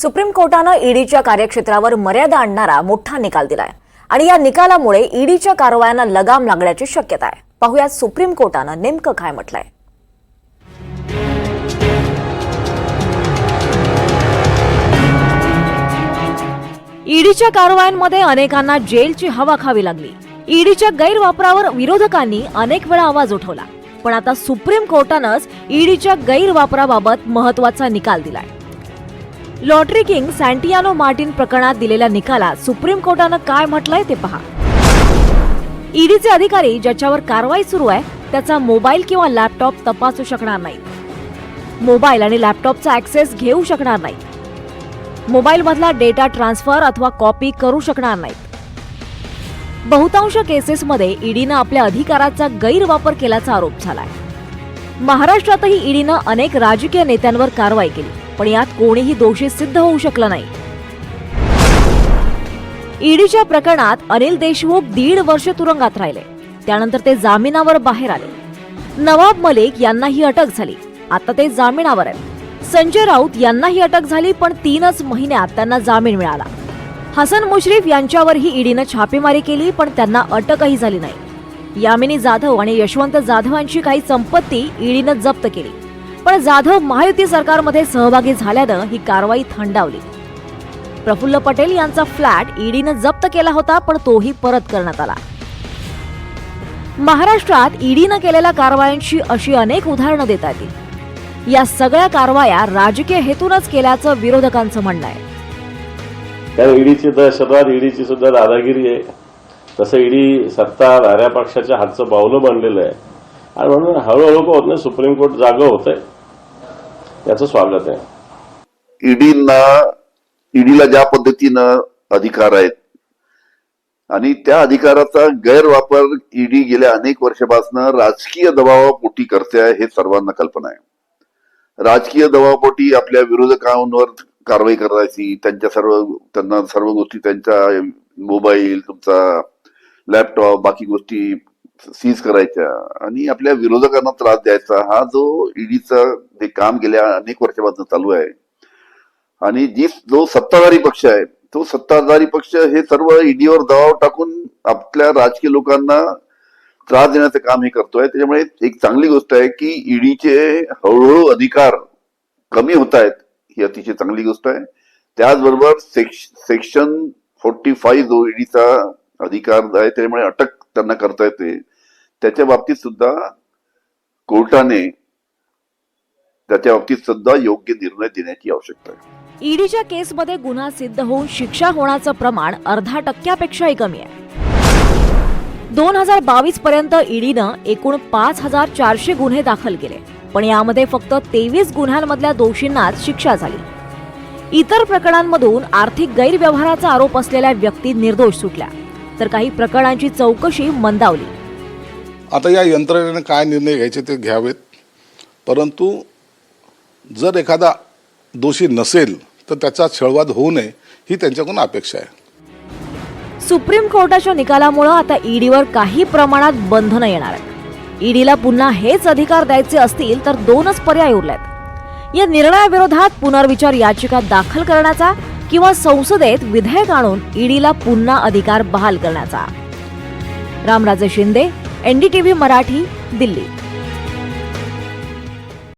Supreme कोर्टानं ईडीच्या कार्यक्षेत्रावर मर्यादा आणणारा मोठा निकाल दिलाय. आणि या निकालामुळे ईडीच्या कारवायांना लगाम लागण्याची शक्यता आहे. पाहुयात सुप्रीम कोर्टानं नेमकं काय म्हटलंय. ईडीच्या कारवायांमध्ये अनेकांना जेलची हवा खावी लागली. ईडीच्या गैरवापरावर विरोधकांनी अनेक वेळा आवाज उठवला. पण आता सुप्रीम कोर्टानंच ईडीच्या गैरवापराबाबत महत्त्वाचा निकाल दिलाय. लॉटरी किंग सँटियानो मार्टिन प्रकरणात दिलेल्या निकालात सुप्रीम कोर्टानं काय म्हटलंय ते पहा. ईडीचे अधिकारी ज्याच्यावर कारवाई सुरू आहे त्याचा मोबाईल किंवा लॅपटॉप तपासू शकणार नाहीत मोबाईल आणि लॅपटॉपचा ऍक्सेस घेऊ शकणार नाही. मोबाईलमधला डेटा ट्रान्सफर अथवा कॉपी करू शकणार नाहीत. बहुतांश केसेसमध्ये ईडीनं आपल्या अधिकाराचा गैरवापर केल्याचा आरोप झालाय. महाराष्ट्रातही ईडीनं अनेक राजकीय नेत्यांवर कारवाई केली. पण यात कोणीही दोषी सिद्ध होऊ शकलं नाही. ईडीच्या प्रकरणात अनिल देशमुख दीड वर्ष तुरुंगात राहिले. त्यानंतर ते जामिनावर बाहेर आले. नवाब मलिक यांनाही अटक झाली. आता ते जामिनावर आहेत. संजय राऊत यांनाही अटक झाली पण तीनच महिन्यात त्यांना जामीन मिळाला. हसन मुश्रीफ यांच्यावरही ईडीनं छापेमारी केली पण त्यांना अटकही झाली नाही. यामिनी जाधव आणि यशवंत जाधवांची काही संपत्ती ईडीनं जप्त केली. पण जाधव महायुती सरकारमध्ये सहभागी झाल्यानं ही कारवाई थंडावली. प्रफुल्ल पटेल यांचा फ्लॅट ईडीनं जप्त केला होता पण तोही परत करण्यात आला. महाराष्ट्रात ईडीनं केलेल्या कारवायांची अशी अनेक उदाहरणं देता येतील. या सगळ्या कारवाया राजकीय हेतूनच केल्याचं विरोधकांचं म्हणणं आहे. कारण ईडीची दहशतवाद ईडीची सुद्धा दादागिरी आहे. तसं ईडी सत्ताधाऱ्या पक्षाच्या हातचं बावलं बनलेलं आहे. आणि म्हणून हळूहळू का होत नाही सुप्रीम कोर्ट जागं होत आहे याचं स्वागत आहे. ईडीना ईडीला ज्या पद्धतीनं अधिकार आहेत आणि त्या अधिकाराचा गैरवापर ईडी गेल्या अनेक वर्षापासून राजकीय दबावापोटी करते आहे हे सर्वांना कल्पना आहे. राजकीय दबावापोटी आपल्या विरोधकांवर कारवाई करायची त्यांच्या सर्व त्यांना सर्व गोष्टी त्यांच्या मोबाईल तुमचा लॅपटॉप बाकी गोष्टी सीज करायच्या. आणि आपल्या विरोधकांना त्रास द्यायचा. हा जो ईडीचा जे काम गेल्या अनेक वर्षापासून चालू आहे. आणि जी जो सत्ताधारी पक्ष आहे तो सत्ताधारी पक्ष हे सर्व ईडीवर दबाव टाकून आपल्या राजकीय लोकांना त्रास देण्याचं काम हे करतोय. त्याच्यामुळे एक चांगली गोष्ट आहे की ईडीचे हळूहळू अधिकार कमी होत आहेत ही अतिशय चांगली गोष्ट आहे. त्याचबरोबर सेक्शन फोर्टी फाईव्ह जो ईडीचा अधिकार आहे त्याच्यामुळे अटक त्यांना करता येते. त्याच्या बाबतीत सुद्धा कोर्टाने त्याच्या बाबतीत सुद्धा योग्य निर्णय देण्याची आवश्यकता आहे. ईडीच्या केसमध्ये गुन्हा सिद्ध होऊन शिक्षा होण्याचं प्रमाण अर्धा टक्क्यापेक्षाही कमी आहे. दोन हजार बावीस पर्यंत ईडीनं एकूण पाच हजार चारशे गुन्हे दाखल केले पण यामध्ये फक्त तेवीस गुन्ह्यांमधल्या दोषींनाच शिक्षा झाली. इतर प्रकरणांमधून आर्थिक गैरव्यवहाराचा आरोप असलेल्या व्यक्ती निर्दोष सुटल्या. तर काही प्रकरणांची चौकशी मंदावली. आता या यंत्रणेने काय निर्णय घ्यायचे ते घ्यावेत. परंतु जर एखादा दोषी नसेल तर त्याचा छळवाद होऊ नये ही त्यांच्याकडून अपेक्षा आहे. सुप्रीम कोर्टाच्या निकालामुळं आता ईडीवर काही प्रमाणात बंधनं येणार आहेत. ईडीला पुन्हा हेच अधिकार द्यायचे असतील तर दोनच पर्याय उरलेत. या निर्णयाविरोधात पुनर्विचार याचिका दाखल करण्याचा किंवा संसदेत विधेयक आणून ईडीला पुन्हा अधिकार बहाल करण्याचा. रामराजे शिंदे एनडीटीव्ही मराठी दिल्ली.